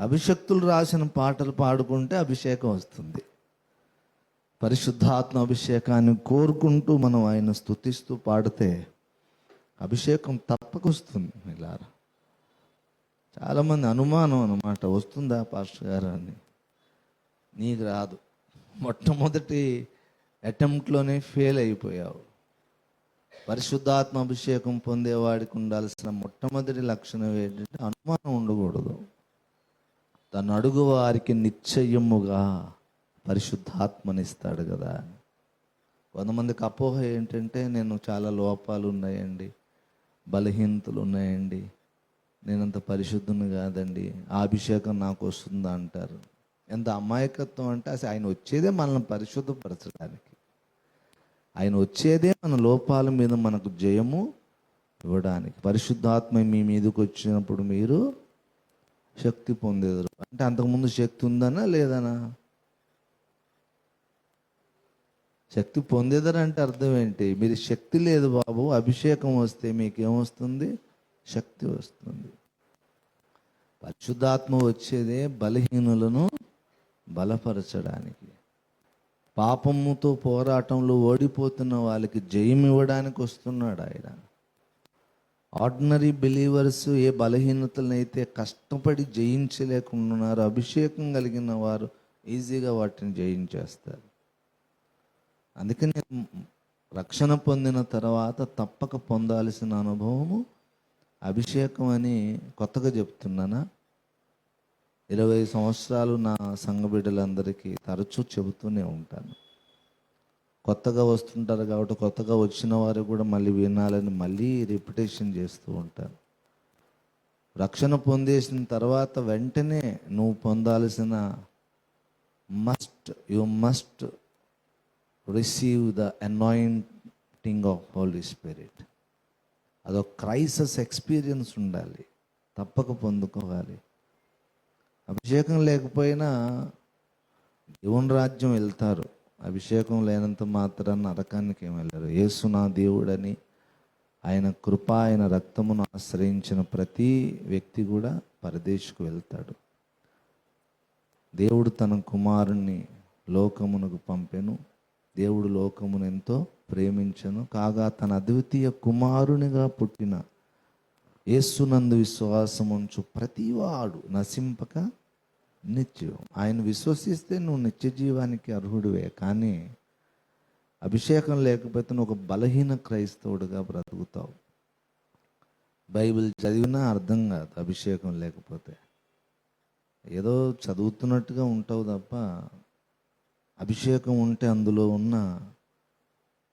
అభిషక్తులు రాసిన పాటలు పాడుకుంటే అభిషేకం వస్తుంది. పరిశుద్ధాత్మ అభిషేకాన్ని కోరుకుంటూ మనం ఆయన స్థుతిస్తూ పాడితే అభిషేకం తప్పకొస్తుంది ఇలారా చాలామంది అనుమానం అన్నమాట వస్తుందా పాస్టర్ గారు? అని. నీకు రాదు. మొట్టమొదటి అటెంప్ట్లోనే ఫెయిల్ అయిపోయావు. పరిశుద్ధాత్మ అభిషేకం పొందేవాడికి ఉండాల్సిన మొట్టమొదటి లక్షణం ఏంటంటే అనుమానం ఉండకూడదు. తను అడుగు వారికి నిశ్చయముగా పరిశుద్ధాత్మనిస్తాడు కదా. కొంతమందికి అపోహ ఏంటంటే నేను చాలా లోపాలు ఉన్నాయండి బలహీనతలు ఉన్నాయండి నేనంత పరిశుద్ధుని కాదండి ఆ అభిషేకం నాకు వస్తుందా అంటారు. ఎంత అమాయకత్వం అంటే అసలు ఆయన వచ్చేదే మనల్ని పరిశుద్ధపరచడానికి. ఆయన వచ్చేదే మన లోపాల మీద మనకు జయము ఇవ్వడానికి. పరిశుద్ధాత్మ మీ మీదకి వచ్చినప్పుడు మీరు శక్తి పొందేదరు. అంటే అంతకుముందు శక్తి ఉందనా లేదనా? శక్తి పొందేదరు అంటే అర్థం ఏంటి మీరు శక్తి లేదు బాబు అభిషేకం వస్తే మీకేమొస్తుంది? శక్తి వస్తుంది. పరిశుద్ధాత్మ వచ్చేదే బలహీనులను బలపరచడానికి. పాపముతో పోరాటంలో ఓడిపోతున్న వాళ్ళకి జయం ఇవ్వడానికి వస్తున్నాడు ఆయన ఆర్డినరీ బిలీవర్స్ ఏ బలహీనతలనైతే కష్టపడి జయించలేకున్నారు అభిషేకం కలిగిన వారు ఈజీగా వాటిని జయించేస్తారు. అందుకని రక్షణ పొందిన తర్వాత తప్పక పొందాల్సిన అనుభవము అభిషేకం అని కొత్తగా చెప్తున్నానా? ఇరవై సంవత్సరాలు నా సంఘ బిడ్డలందరికీ తరచూ చెబుతూనే ఉంటాను. కొత్తగా వస్తుంటారు కాబట్టి కొత్తగా వచ్చిన వారు కూడా మళ్ళీ వినాలని మళ్ళీ రిపిటేషన్ చేస్తూ ఉంటారు. రక్షణ పొందేసిన తర్వాత వెంటనే నువ్వు పొందాల్సిన must you must receive the anointing of holy spirit అదొక క్రైసస్ ఎక్స్పీరియన్స్ ఉండాలి. తప్పక పొందుకోవాలి. అభిషేకం లేకపోయినా దేవుని రాజ్యం వెళ్తారు. అభిషేకం లేనంత మాత్రాన నరకానికి ఏం వెళ్ళరు. యేసు నా దేవుడని ఆయన కృప ఆయన రక్తమును ఆశ్రయించిన ప్రతి వ్యక్తి కూడా పరదేశకు వెళ్తాడు. దేవుడు తన కుమారుణ్ణి లోకమునకు పంపెను. దేవుడు లోకమును ఎంతో ప్రేమించను. కాగా తన అద్వితీయ కుమారునిగా పుట్టిన యేసునందు విశ్వాసముంచు ప్రతివాడు నశింపక నిత్యం. ఆయన విశ్వసిస్తే నువ్వు నిత్య జీవానికి అర్హుడివే కానీ అభిషేకం లేకపోతే నువ్వు ఒక బలహీన క్రైస్తవుడిగా బ్రతుకుతావు. బైబిల్ చదివినా అర్థం కాదు అభిషేకం లేకపోతే. ఏదో చదువుతున్నట్టుగా ఉంటావు తప్ప అభిషేకం ఉంటే అందులో ఉన్న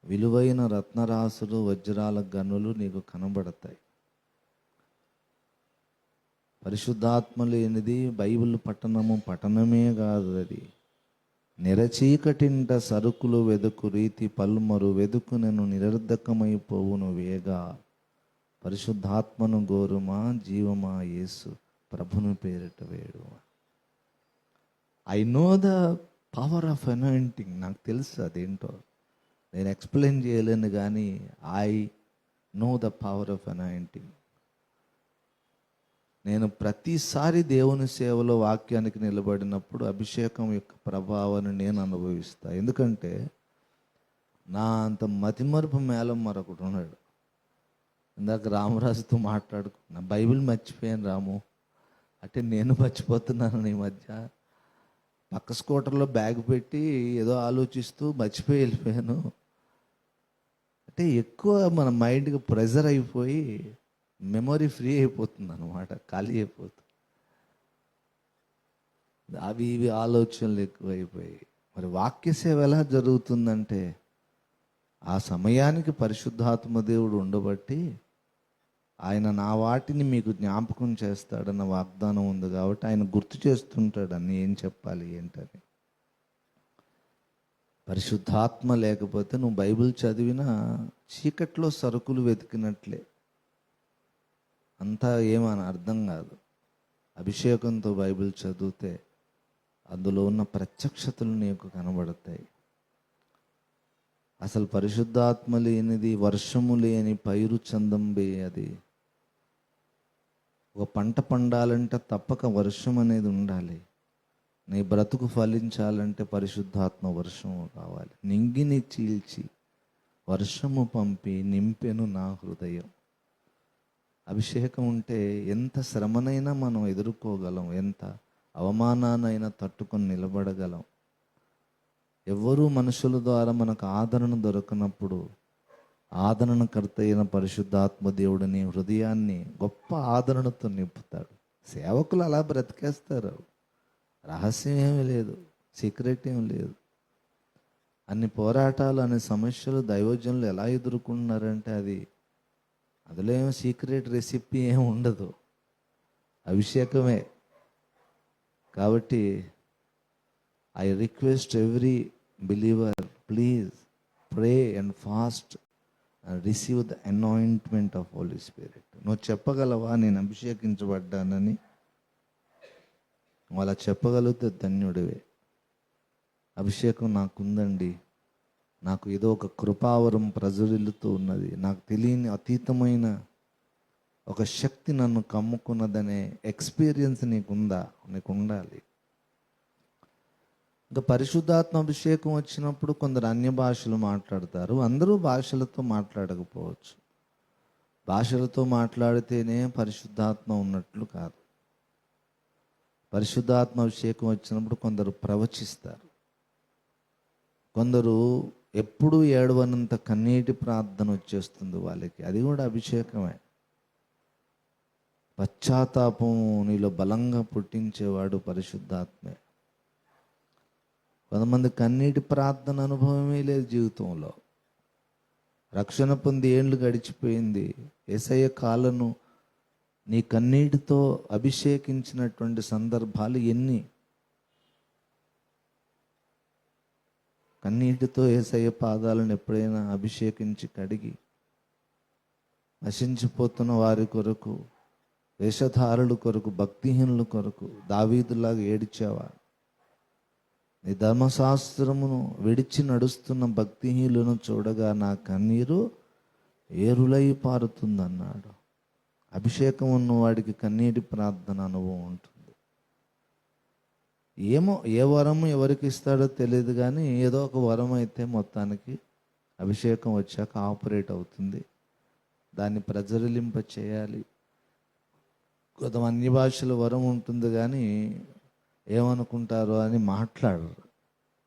విలువైన రత్నరాసులు వజ్రాల గనులు నీకు కనబడతాయి. పరిశుద్ధాత్మ లేనిది బైబిల్ పట్టణము పట్టణమే కాదు అది నిరచీకటింట సరుకులు వెదుకు రీతి పల్మరు వెదుకు నేను నిరర్ధకమైపోవును వేగా. పరిశుద్ధాత్మను గోరుమా జీవమా యేసు ప్రభును పేరిట వేడు I know the power of anointing. నాకు తెలుసు అదేంటో. నేను ఎక్స్ప్లెయిన్ చేయలేను కానీ I know the power of anointing. నేను ప్రతిసారి దేవుని సేవలో వాక్యానికి నిలబడినప్పుడు అభిషేకం యొక్క ప్రభావాన్ని నేను అనుభవిస్తా. ఎందుకంటే నా అంత మతిమరుపు మేళం మరొకటి ఉన్నాడు. ఇందాక రామరాజుతో మాట్లాడుకున్నా బైబిల్ మర్చిపోయాను రాము. అంటే నేను మర్చిపోతున్నాను ఈ మధ్య. పక్క స్కూటర్లో బ్యాగ్ పెట్టి ఏదో ఆలోచిస్తూ మర్చిపోయి వెళ్ళిపోయాను. అంటే ఎక్కువ మన మైండ్కి ప్రెజర్ అయిపోయి మెమొరీ ఫ్రీ అయిపోతుంది అనమాట ఖాళీ అయిపోతుంది. అవి ఇవి ఆలోచనలు ఎక్కువైపోయి మరి వాక్య సేవ ఎలా జరుగుతుందంటే ఆ సమయానికి పరిశుద్ధాత్మ దేవుడు ఉండబట్టి ఆయన నా వాటిని మీకు జ్ఞాపకం చేస్తాడన్న వాగ్దానం ఉంది కాబట్టి ఆయన గుర్తు చేస్తుంటాడు అన్ని ఏం చెప్పాలి ఏంటని. పరిశుద్ధాత్మ లేకపోతే నువ్వు బైబిల్ చదివినా చీకట్లో సరుకులు వెతికినట్లే. అంతా ఏమని అర్థం కాదు. అభిషేకంతో బైబిల్ చదివితే అందులో ఉన్న ప్రత్యక్షతలు నీకు కనబడతాయి. అసలు పరిశుద్ధాత్మ లేనిది వర్షము లేని పైరు చందం అది. ఒక పంట పండాలంటే తప్పక వర్షం అనేది ఉండాలి. నీ బ్రతుకు ఫలించాలంటే పరిశుద్ధాత్మ వర్షము కావాలి. నింగిని చీల్చి వర్షము పంపి నింపెను నా హృదయం. అభిషేకం ఉంటే ఎంత శ్రమనైనా మనం ఎదుర్కోగలం ఎంత అవమానానైనా తట్టుకొని నిలబడగలం. ఎవ్వరూ మనుషుల ద్వారా మనకు ఆదరణ దొరకనప్పుడు ఆదరణకర్త అయిన పరిశుద్ధాత్మ దేవుడిని హృదయాన్ని గొప్ప ఆదరణతో నింపుతాడు. సేవకులు అలా బ్రతికేస్తారు. రహస్యం ఏమీ లేదు సీక్రెట్ ఏం లేదు. అన్ని పోరాటాలు అనే సమస్యలు దైవజనులు ఎలా ఎదుర్కొంటున్నారంటే అది అందులో ఏమో సీక్రెట్ రెసిపీ ఏం ఉండదు. అభిషేకమే. కాబట్టి I request every believer please pray and fast and receive the anointment of holy spirit నువ్వు చెప్పగలవా? నేను అభిషేకించబడ్డానని. అలా చెప్పగలిగితే ధన్యుడివే. అభిషేకం నాకుందండి. నాకు ఏదో ఒక కృపావరం ప్రజరిల్లుతూ ఉన్నది. నాకు తెలియని అతీతమైన ఒక శక్తి నన్ను కమ్ముకున్నదనే ఎక్స్పీరియన్స్ నీకుందా? నీకు ఉండాలి ఇంకా పరిశుద్ధాత్మ అభిషేకం వచ్చినప్పుడు కొందరు అన్య భాషలు మాట్లాడతారు. అందరూ భాషలతో మాట్లాడకపోవచ్చు. భాషలతో మాట్లాడితేనే పరిశుద్ధాత్మ ఉన్నట్లు కాదు. పరిశుద్ధాత్మ అభిషేకం వచ్చినప్పుడు కొందరు ప్రవచిస్తారు. కొందరు ఎప్పుడు ఏడవనంత కన్నీటి ప్రార్థన వచ్చేస్తుంది వాళ్ళకి. అది కూడా అభిషేకమే. పశ్చాత్తాపం నీలో బలంగా పుట్టించేవాడు పరిశుద్ధాత్మే. కొంతమంది కన్నీటి ప్రార్థన అనుభవమే లేదు జీవితంలో. రక్షణ పొంది ఏండ్లు గడిచిపోయింది. ఏసయ్య కాలను నీ కన్నీటితో అభిషేకించినటువంటి సందర్భాలు ఎన్ని? కన్నీటితో ఏసయ్య పాదాలను ఎప్పుడైనా అభిషేకించి కడిగి నశించిపోతున్న వారి కొరకు వేషధారుల కొరకు భక్తిహీనుల కొరకు దావీదులాగా ఏడిచావా నీ ధర్మశాస్త్రమును విడిచి నడుస్తున్న భక్తిహీనులను చూడగా నా కన్నీరు ఏరులై పారుతుందన్నాడు. అభిషేకం ఉన్న వాడికి కన్నీటి ప్రార్థన అనుభవం ఉంటుంది. ఏమో ఏ వరము ఎవరికి ఇస్తాడో తెలియదు కానీ ఏదో ఒక వరం అయితే మొత్తానికి అభిషేకం వచ్చాక ఆపరేట్ అవుతుంది. దాన్ని ప్రజరిలింప చేయాలి. కొంత అన్ని భాషల వరం ఉంటుంది కానీ ఏమనుకుంటారో అని మాట్లాడరు.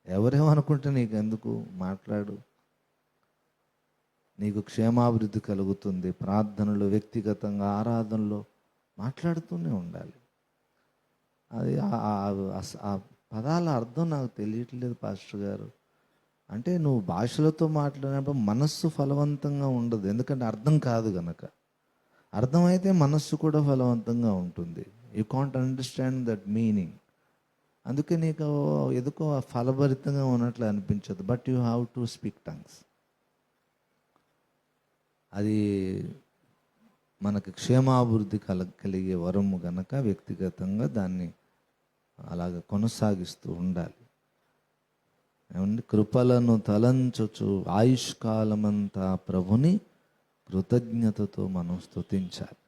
ఎవరేమనుకుంటే నీకు ఎందుకు మాట్లాడు. నీకు క్షేమాభివృద్ధి కలుగుతుంది. ప్రార్థనలు వ్యక్తిగతంగా ఆరాధనలో మాట్లాడుతూనే ఉండాలి. అది ఆ- ఆ- పదాల అర్థం నాకు తెలియట్లేదు పాస్టర్ గారు. అంటే నువ్వు భాషలతో మాట్లాడినప్పుడు మనస్సు ఫలవంతంగా ఉండదు. ఎందుకంటే అర్థం కాదు గనక. అర్థమైతే మనస్సు కూడా ఫలవంతంగా ఉంటుంది. You can't understand that meaning అందుకే నీకు ఎందుకో ఫలభరితంగా ఉన్నట్లు అనిపించదు. But you have to speak tongues అది మనకు క్షేమాభివృద్ధి కల కలిగే వరము గనక వ్యక్తిగతంగా దాన్ని అలాగ కొనసాగిస్తూ ఉండాలి. ఏమండి? కృపలను తలంచుచు ఆయుష్కాలమంతా ప్రభుని కృతజ్ఞతతో మనం స్తుతించాలి.